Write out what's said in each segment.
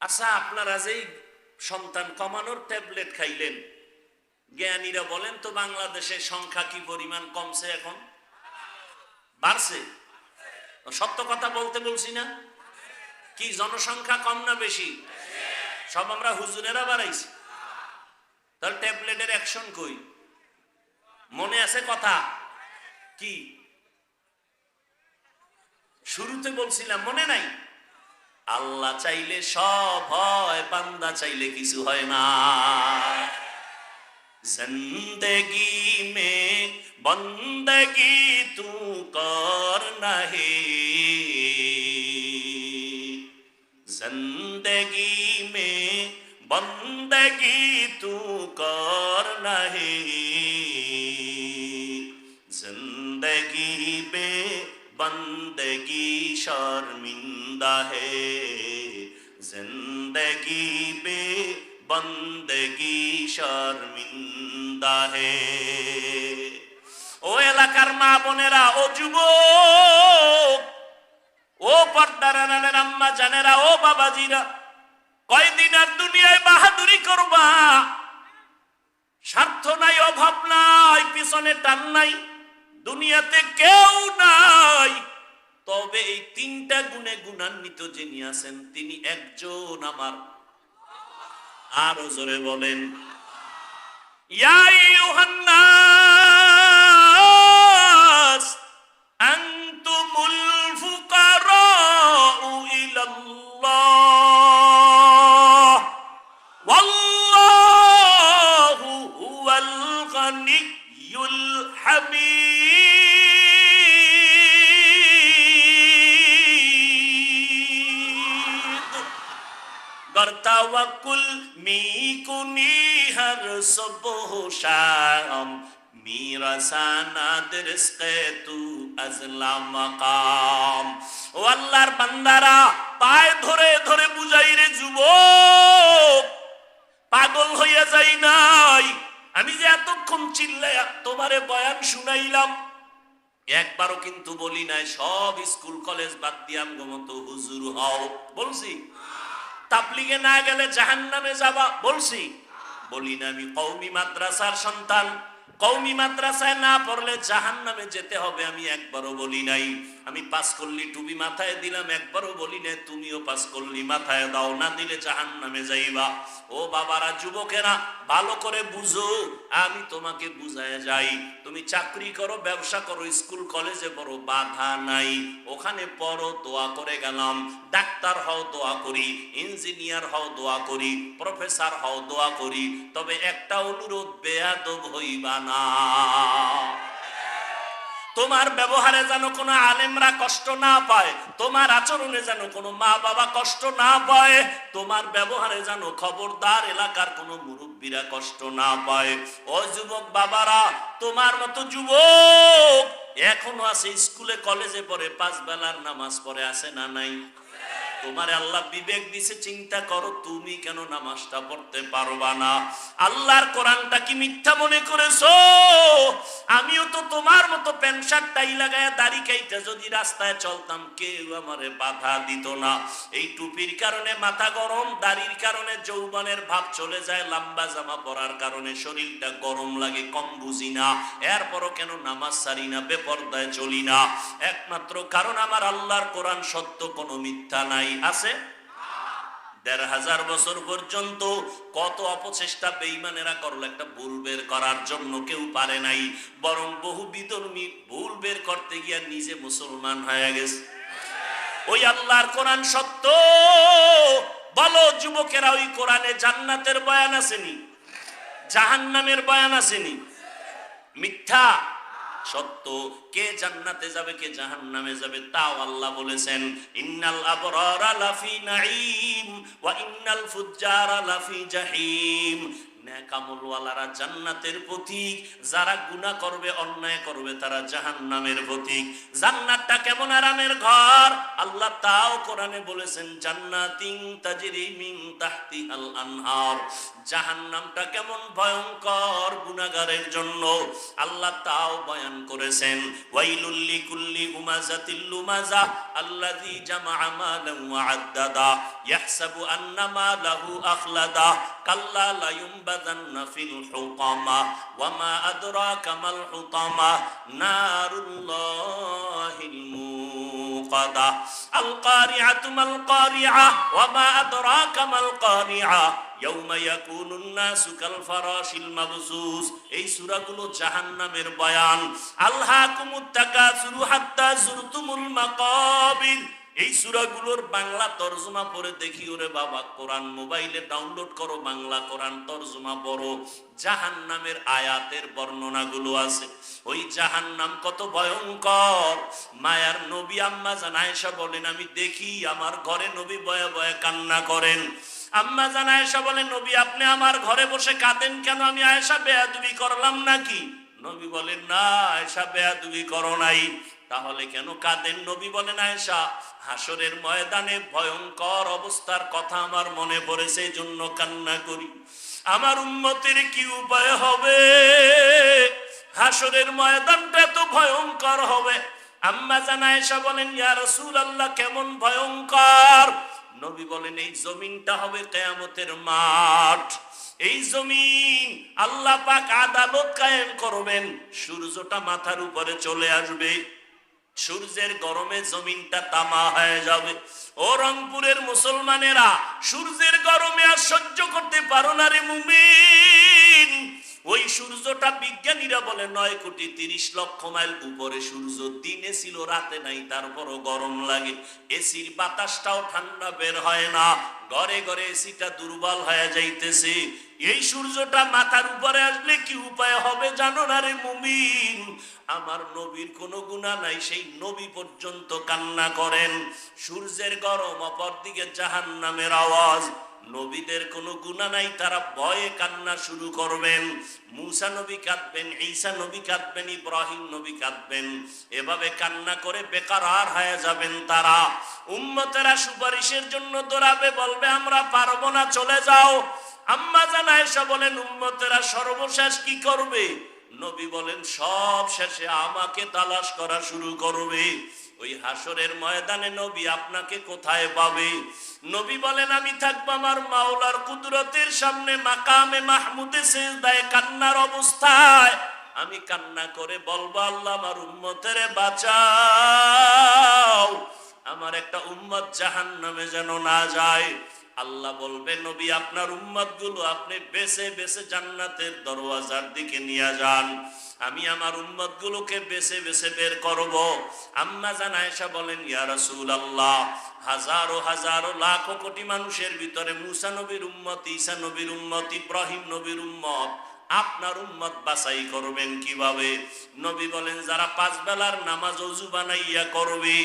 আচ্ছা আপনারা যেই সন্তান কমানোর ট্যাবলেট খাইলেন, জ্ঞানীরা বলেন তো বাংলাদেশের সংখ্যা কি পরিমাণ কমছে এখন? বাড়ছে? সত্য কথা বলতে বলছি না। কি, জনসংখ্যা কম না বেশি? সব আমরা হুজুরেরা বাড়াইছি। তাহলে ট্যাবলেটের অ্যাকশন কই? মনে আছে কথা? কি? শুরুতে বলছিলাম, মনে নাই? আল্লাহ চাইলে সব হয়, বান্দা চাইলে কিছু হয় না। জিন্দগি মে বন্দগি তু কর নাহি। জিন্দগি মে বন্দগি তু কর নাহি। জিন্দগি বে বন্দগি শর্মিন্দা হে। জিন্দগি বে বন্দগি শর্মিন্দা হে। ও এলাকার মা বোনেরা, ও যুব ও পর্দারানের আম্মা জানেরা, ও বাবাজিরা, কয়দিন আর দুনিয়ায় বাহাদুরি করবা? স্বার্থ নাই, অভাব নাই, পিছনে টান নাই। দুনিয়াতে কেউ নাই। তবে এই তিনটা গুণে গুণান্বিত যিনি আছেন, তিনি একজন আমার। আরও জোরে বলেন, ইয়া আইয়ুহান্নাস তওয়াক্কুল মি কুনি হর সুবহ শাম میرا সানাদ রিজকে তু আজলা মাকাম। ও আল্লাহর বান্দারা, পায় ধরে কিন্তু বলি নাই, সব স্কুল, কলেজ বাদ দিয়াম গমতো হুজুর হও। বলছি, তাবলিগে না গেলে জাহান নামে যাবা? বলছি, বলি না, আমি কৌমি মাদ্রাসার সন্তান। কৌমি মাদ্রাসায় না পড়লে জাহান নামে যেতে হবে, আমি একবারও বলি নাই। আমি পাস করলি টুবি মাথায় দিলাম, একবারও বলি নাই, তুমিও পাস করলি মাথায় দাও, না দিলে জাহান নামে যাইবা। ও বাবারা, যুবকেরা, ভালো করে বুঝো, আমি তোমাকে বুঝায় যাই। তুমি চাকরি করো, ব্যবসা করো, স্কুল, কলেজে পড়ো, বাধা নাই। ওখানে পড়ো, দোয়া করে গেলাম। ডাক্তার হও, দোয়া করি। ইঞ্জিনিয়ার হও, দোয়া করি। প্রফেসর হও, দোয়া করি। তবে একটা অনুরোধ, বেয়াদব হইবা না। তোমার ব্যবহারে যেন কোনো আলেমরা কষ্ট না পায়, তোমার আচরণে যেন কোনো মা বাবা কষ্ট না পায়, তোমার ব্যবহারে যেন খবরদার এলাকার কোনো মুরব্বীরা কষ্ট না পায়। ও যুবক বাবারা, তোমার মতো যুবক এখনও আছে, স্কুলে, কলেজে পড়ে পাঁচ বেলার নামাজ পড়ে আসে না নাই? তোমার আল্লাহ বিবেক দিছে, চিন্তা করো তুমি কেন নামাজটা পড়তে পারবা না? আল্লাহর কোরআনটা কি মিথ্যা মনে করেছ? আমিও তো তোমার মতো প্যান্ট শার্ট, টাই লাগায় দাড়ি কাইটা যদি রাস্তায় চলতাম, কেউ আমারে বাধা দিত না। এই টুপির কারণে মাথা গরম, দাড়ির কারণে যৌবনের ভাব চলে যায়, লম্বা জামা পরার কারণে শরীরটা গরম লাগে, কম বুঝি না। এরপরও কেন নামাজ সারি না, বেপর্দায় চলি না? একমাত্র কারণ আমার আল্লাহর কোরআন সত্য, কোনো মিথ্যা নাই। আছে? দেড় হাজার বছর পর্যন্ত কত অপচেষ্টা বেইমানেরা করল, একটা ভুল বের করার জন্য কেউ পারে নাই, বরং বহু বিধর্মী ভুল বের করতে গিয়া নিজে মুসলমান হয়ে গেছে। ওই আল্লাহর কোরআন সত্য? বলো, যুবকেরা, ওই কোরআনে জান্নাতের বয়ান আসেনি? জাহান্নামের বয়ান আসেনি? মিথ্যা? সত্য, কে জান্নাতে যাবে, কে জাহান্নামে যাবে, তাও আল্লাহ বলেছেন, ইন্নাল আবরারা ওয়া ইন্নাল ফুজ্জারা লাফি জাহিম। ন্যাকামলওয়ালারা জান্নাতের প্রতীক। যারা গুনাহ করবে, অন্যায় করবে, তারা জাহান্নামের প্রতীক। জান্নাতটা কেমন আরামের ঘর? আল্লাহ তাও কোরআনে বলেছেন, জান্নাতিন তাজরি মিন তাহতিহাল আনহার। জাহান্নামটা কেমন ভয়ঙ্কর গুনাহগারের জন্য। আল্লাহ তাও বয়ান করেছেন, ওয়াইলুল লিকুল্লি হুমাজাতিল লুমাজা আল্লাযী জামাআ মালান ওয়া আদ্দাদা। ইয়াহসাবু আন্না মালাহু আখলাদা। কাল্লা লা ইউনবাযান্না ফিল হুতামা ওয়া মা আদরাকা মাল হুতামা নারুল্লাহিল মুকাদা আল কারিআতু মাল কারিআ ওয়া মা আদরাকা মাল কারিআ এই সূরাগুলো জাহান্নামের বয়ান আল্লাহকুমুত তাকাসুরু হাত্তা যুরতুমুল মাকাবির এই সূরাগুলোর বাংলা তরজমা পড়ে দেখি, ওরে বাবা, কোরআন মোবাইলে ডাউনলোড করো, বাংলা কোরআন তরজমা পড়ো। জাহান্নামের আয়াতের বর্ণনাগুলো আছে। ওই জাহান্নাম কত ভয়ঙ্কর। মায়ার নবী আম্মা জান আয়েশা বলেন, আমি দেখি আমার ঘরে নবী বয়ে বয়ে কান্না করেন। আম্মা জান আয়েশা বলেন, নবী, আপনি আমার ঘরে বসে কাঁদেন কেন? আমি আয়েশা বেয়াদবি করলাম নাকি? নবী বলেন, না, আয়েশা বেয়াদবি করো নাই। তাহলে কেন কাদের নবী বলেন আয়েশা? হাসরের ময়দানে ভয়ঙ্কর অবস্থার কথা আমার মনে পড়েছে এই জন্য কান্না করি। আমার উন্নতির কি উপায় হবে? হাসরের ময়দানটা এত ভয়ঙ্কর হবে। আম্মা জান আয়েশা বলেন, ইয়া রাসূল আল্লাহ কেমন ভয়ঙ্কর? নবী বলেন, এই জমিনটা হবে কেয়ামতের মাঠ। এই জমিন আল্লাহ পাক আদালত কায়েম করবেন। সূর্যটা মাথার উপরে চলে আসবে। সূর্যের গরমে জমিনটা তামা হয়ে যাবে। ও রংপুরের মুসলমানেরা, সূর্যের গরমে আর সহ্য করতে পারো না রে মুমিন। ওই সূর্যটা বিজ্ঞানীরা বলে, নয় কোটি তিরিশ লক্ষ মাইল উপরে সূর্য, দিনে ছিল, রাতে নাই, তারপরও গরম লাগে। এসির বাতাসটাও ঠান্ডা বের হয় না। ঘরে ঘরে এসিটা দুর্বল হয়ে যাইতেছে। এই সূর্যটা মাথার উপরে আসলে কি উপায় হবে জানো না রে মুমিন? আমার নবীর কোনো গুণা নাই, সেই নবী পর্যন্ত কান্না করেন। সূর্যের গরম অপর দিকে জাহান নামের আওয়াজ। নবীদের কোনো গুণা নাই, তারা ভয়ে কান্না শুরু করবেন। মুসা নবী কাঁদবেন, ঈসা নবী কাঁদবেন, ইব্রাহিম নবী কাঁদবেন। এভাবে কান্না করে বেকার আর হয়ে যাবেন তারা। উম্মতেরা সুপারিশের জন্য দৌড়াবে, বলবে, আমরা পারব না, চলে যাও। আম্মা জানা এসে বলেন, উম্মতেরা সর্বশেষ কি করবে? নবী বলেন, সব শেষে আমাকে তালাশ করা শুরু করবে। ওই হাসরের ময়দানে নবী আপনাকে কোথায় পাবে? নবী বলেন, আমি থাকব আমার মাওলার কুদরতের সামনে, মাকামে মাহমুদে সেজদায় কান্নার অবস্থায়। আমি কান্না করে বলব, আল্লাহ আমার উম্মতের বাঁচাও। আমার একটা উম্মত জাহান নামে যেন না যায়। আল্লাহ বলবে, নবী, আপনার উম্মাদগুলো আপনি বেছে বেছে জান্নাতের দরওয়াজার দিকে নিয়ে যান। আমি আমার উম্মত গুলোকে বেছে বেছে বের করব। আম্মা জান আয়েশা বলেন, ইয়া রাসূলুল্লাহ, হাজারো হাজারো লাখো কোটি মানুষের ভিতরে মুসা নবীর উম্মত, ঈসা নবীর উম্মত, ইব্রাহিম নবীর উম্মত আপনার উম্মত বাছাই করবেন কীভাবে? নবী বলেন, যারা পাঁচ বেলার নামাজ অজু বানাইয়া করবে,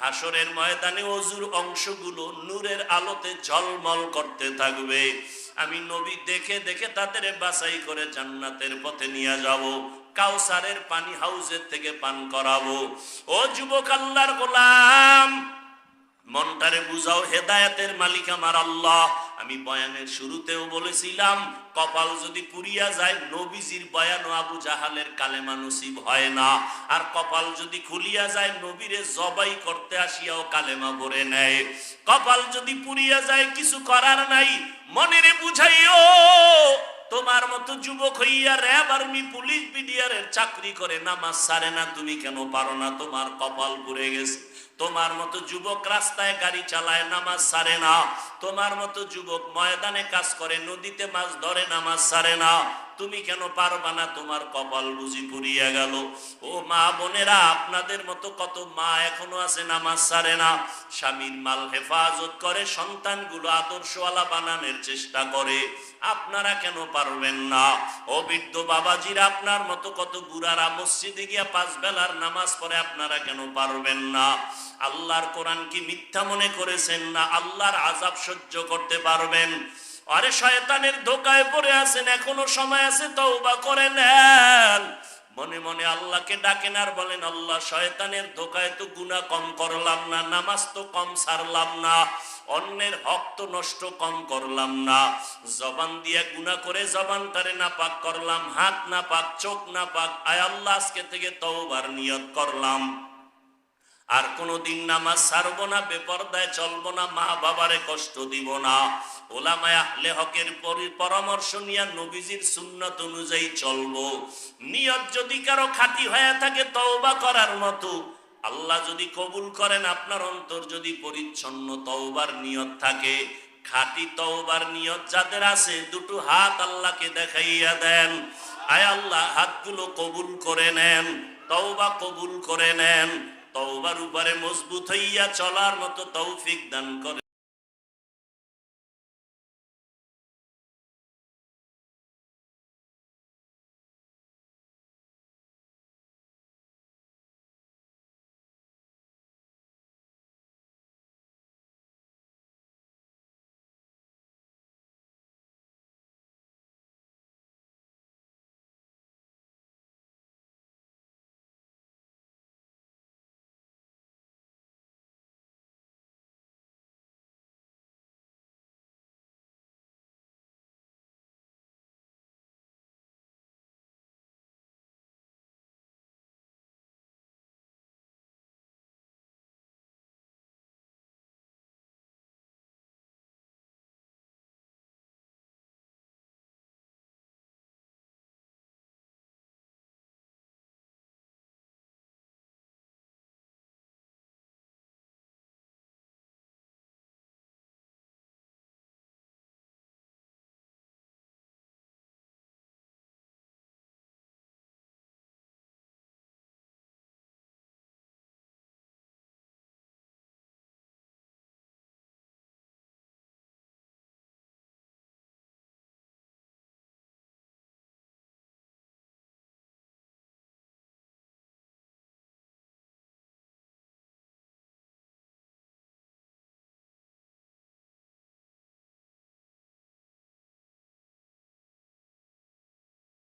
হাসরের ময়দানে অজুর অংশগুলো নূরের আলোতে ঝলমল করতে থাকবে। আমি নবী দেখে দেখে তাদের বাছাই করে জান্নাতের পথে নিয়ে যাব, কাউসারের পানি হাউজের থেকে পান করাবো। ও যুবক আল্লাহর গোলাম মনটারে বুঝাও, হেদায়েতের মালিক আমার আল্লাহ। আমি বয়ানের শুরুতেও বলেছিলাম, কপাল যদি পুরিয়া যায়, নবীজির বয়ান আবু জাহালের কালেমা নসিব হয় না। আর কপাল যদি খুলিয়া যায়, নবীরে জবাই করতে আসিয়াও কালেমা ভরে নেয়। কপাল যদি পুরিয়া যায়, কিছু করার নাই, মনেরে বুঝাইও, তোমার মতো যুবক হইয়া র্যাব আর্মি, পুলিশ, বিডিআরের চাকরি করে, নামাজ সারে না, তুমি কেন পারো না? তোমার কপাল পুড়ে গেছে। তোমার মতো যুবক রাস্তায় গাড়ি চালায়, নামাজ সারে না। তোমার মতো যুবক ময়দানে কাজ করে, নদীতে মাছ ধরে, নামাজ সারে না। তুমি কেন পারবা না? তোমার কপাল বুঝি পুরিয়া গেল। ও মা বোনেরা, আপনাদের মতো কত মা এখনও আছে নামাজ সারে না। স্বামীর মাল হেফাজত করে, সন্তানগুলো আদর্শওয়ালা বানানোর চেষ্টা করে। আপনারা কেন পারবেন না? ও বৃদ্ধ বাবাজিরা, আপনার মতো কত বুড়ারা মসজিদে গিয়া পাঁচ বেলার নামাজ পড়ে, আপনারা কেন পারবেন না? আল্লাহর কোরআন কি মিথ্যা মনে করেছেন না? আল্লাহর আজাব সহ্য করতে পারবেন? আরে শয়তানের ধোকায় পড়ে আছেন, এখনও সময় আছে, তওবা করে নেন। মনে মনে আল্লাহকে ডাকেন আর বলেন, আল্লাহ, শয়তানের ধোকায় তো গুনাহ কম করলাম না, নামাজ তো কম সারলাম না, অন্যের হক তো নষ্ট কম করলাম না। জবান দিয়ে গুনাহ করে জবান তারে না পাক করলাম, হাত না পাক চোখ না পাক আয় আল্লাহ, আজকে থেকে তওবার নিয়ত করলাম। আর কোনোদিন নামাজ ছাড়বো না, বেপরদায় চলবো না, মা বাবারে কষ্ট দিব না। ওলামায় আহলে পরামর্শ নিয়ে নবীজির সুন্নত অনুযায়ী চলবো। নিয়ত যদি কারও খাঁটি হয়ে থাকে, তওবা করার মতো। আল্লাহ যদি কবুল করেন, আপনার অন্তর যদি পরিচ্ছন্ন, তওবার নিয়ত থাকে। খাঁটি তওবার নিয়ত যাদের আছে, দুটো হাত আল্লাহকে দেখাইয়া দেন। আয় আল্লাহ, হাতগুলো কবুল করে নেন, তওবা কবুল করে নেন। তওবার উপরে মজবুত হইয়া চলার মতো তৌফিক দান করে।